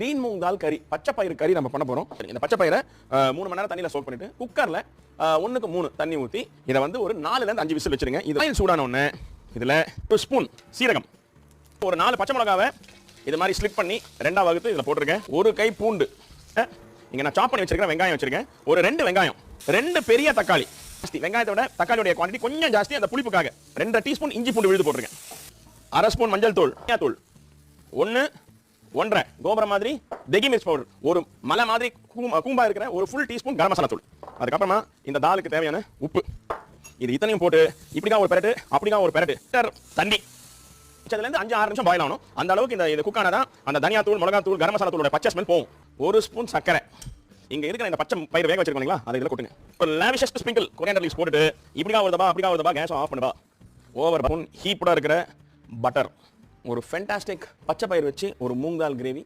Green moong தால் கறி பச்சை பயிறு கறி நம்ம பண்ண போறோம். இந்த பச்சை பயிரை மூணு மணி நேரம் தண்ணியில் சோக் பண்ணிட்டு குக்கரில் ஒன்றுக்கு மூணு தண்ணி ஊற்றி இதை வந்து ஒரு நாலுலேருந்து அஞ்சு விசில் வச்சுருங்க. இது ஆயில் சூடான ஒன்று இதில் ஒரு ஸ்பூன் சீரகம். ஒரு நாலு பச்சை மிளகாவை இது மாதிரி ஸ்லிப் பண்ணி ரெண்டாம் வகுத்து இதில் போட்டிருக்கேன் ஒரு கை பூண்டு இங்கே நான் சாப் பண்ணி வச்சிருக்கேன் வெங்காயம் வச்சிருக்கேன். ஒரு ரெண்டு வெங்காயம் ரெண்டு பெரிய தக்காளி. ஜாஸ்தி. வெங்காயத்தை விட தக்காளியோடைய குவான்டிட்டி கொஞ்சம் ஜாஸ்தி அந்த புளிப்புக்காக. ரெண்டரை டீஸ்பூன் இஞ்சி பூண்டு விழுது போட்டிருக்கேன். அரை ஸ்பூன் மஞ்சள் தூள் தூள். ஒன்று ஒன்றரை. கோபுரம் மாதிரி தெகி மிர்ச் பவுடர் ஒரு மலை மாதிரி கூம்பா- இருக்கிற ஒரு ஃபுல் டீஸ்பூன் கரம் மசாலா தூள். அதுக்கப்புறமா இந்த தாலுக்கு தேவையான உப்பு. இது இத்தனையும் போட்டு இப்படிக்கா ஒரு பெரட்டு அப்படிக்கா ஒரு பெரட்டு. தண்ணி. இதுல இருந்து அஞ்சு ஆறு நிமிஷம் பாயில் ஆகணும். அந்த அளவுக்கு இந்த இது குக் தான் அந்த தனியா தூள் மிளகா தூள் கரம் மசாலா தூளோட பச்சை ஸ்மெல் போகும். ஒரு ஸ்பூன் சர்க்கரை. இங்க இருக்கிற இந்த பச்சை பயிர் வேக வச்சிருக்கீங்களா அதை இதில் கொட்டுங்க. ஒரு லேவிஷஸ்ட் ஸ்பிங்கிள் கொரியாண்டர் லீஸ் போட்டுட்டு இப்படிக்கா ஒரு தபா அப்படிக்கா ஒரு தபா கேஸ் ஆஃப் பண்ணுவா. ஓவர் ஸ்பூன் ஹீட்டோட இருக்கிற பட்டர் ஒரு ஃபென்டாஸ்டிக் பச்சை பயிர் வச்சு ஒரு மூங்கால் கிரேவி